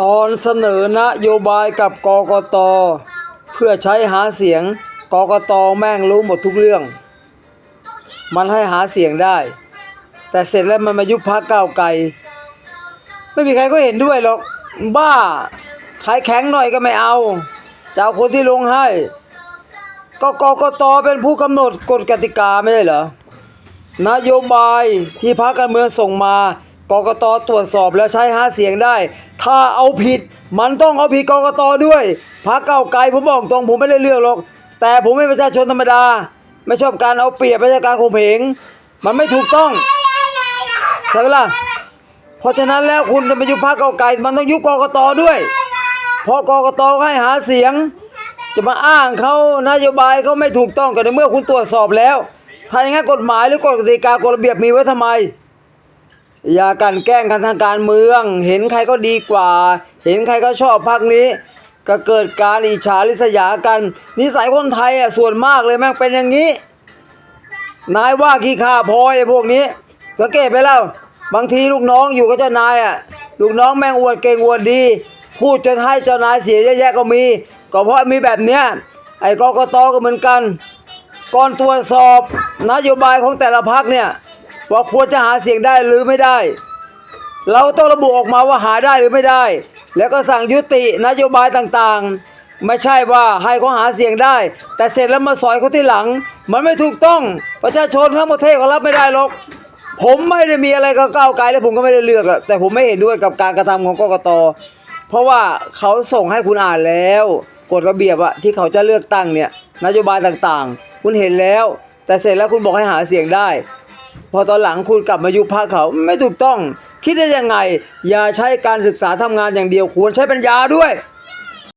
ตอนเสนอนโยบายกับกกต เพื่อใช้หาเสียงกกตแม่งรู้หมดทุกเรื่อง มันให้หาเสียงได้ แต่เสร็จแล้วมันมายุบพักเก้าไกล ไม่มีใครก็เห็นด้วยหรอก บ้า ขายแข็งหน่อยก็ไม่เอาจะเอาคนที่ลงให้ ก็กกตเป็นผู้กำหนดกฎกติกาไม่ใช่เหรอนโยบายที่พรรคการเมืองส่งมา กกตตรวจสอบแล้วใช้หาเสียงได้ ถ้าเอาผิดมันต้องเอาผิดกกตด้วยพรรคเก้าไกลผมบอกตรงผมไม่ได้เลือกหรอก แต่ผมเป็นประชาชนธรรมดา ไม่ชอบการเอาเปรียบไม่ใช่การข่มเหงมันไม่ถูกต้องใช่ไหมล่ะเพราะฉะนั้นแล้วคุณจะไปยุบพรรคเก้าไกลมันต้องยุบกกตด้วย เพราะกกตให้หาเสียง จะมาอ้างเขานโยบายเขาไม่ถูกต้องกันในเมื่อคุณตรวจสอบแล้วถ้าอย่างนั้นกฎหมายหรือกฎกติกากฎระเบียบมีไว้ทำไม อย่ากันแกล้งกันทางการเมือง เห็นใครก็ดีกว่า เห็นใครก็ชอบพรรคนี้ ก็เกิดการอิจฉาริษยากัน นิสัยคนไทยอะส่วนมากเลยแม่งเป็นอย่างนี้ นายว่าขี้ข้าพลอยไอ้พวกนี้ สังเกตไปแล้ว บางทีลูกน้องอยู่กับเจ้านายอะลูกน้องแม่งอวดเก่งอวดดี พูดจนให้เจ้านายเสียเยอะแยก็มี ก็เพราะมีแบบเนี้ยไอ้กกตก็เหมือนกัน ก่อนตรวจสอบนโยบายของแต่ละพักเนี่ย ว่าควรจะหาเสียงได้หรือไม่ได้ เราต้องระบุออกมาว่าหาได้หรือไม่ได้ แล้วก็สั่งยุตินโยบายต่างๆ ไม่ใช่ว่าให้เขาหาเสียงได้ แต่เสร็จแล้วมาสอยเขาที่หลัง มันไม่ถูกต้องประชาชนทั้งประเทศเขารับไม่ได้หรอกผมไม่ได้มีอะไรกับก้าวไกลและผมก็ไม่ได้เลือกอะแต่ผมไม่เห็นด้วยกับการกระทำของกกตเพราะว่าเขาส่งให้คุณอ่านแล้วกฎระเบียบอะที่เขาจะเลือกตั้งเนี่ยนโยบายต่างๆ คุณเห็นแล้ว แต่เสร็จแล้วคุณบอกให้หาเสียงได้ พอตอนหลังคุณกลับมายุบพรรคเขาไม่ถูกต้อง คิดได้ยังไง อย่าใช้การศึกษาทำงานอย่างเดียวควรใช้ปัญญาด้วย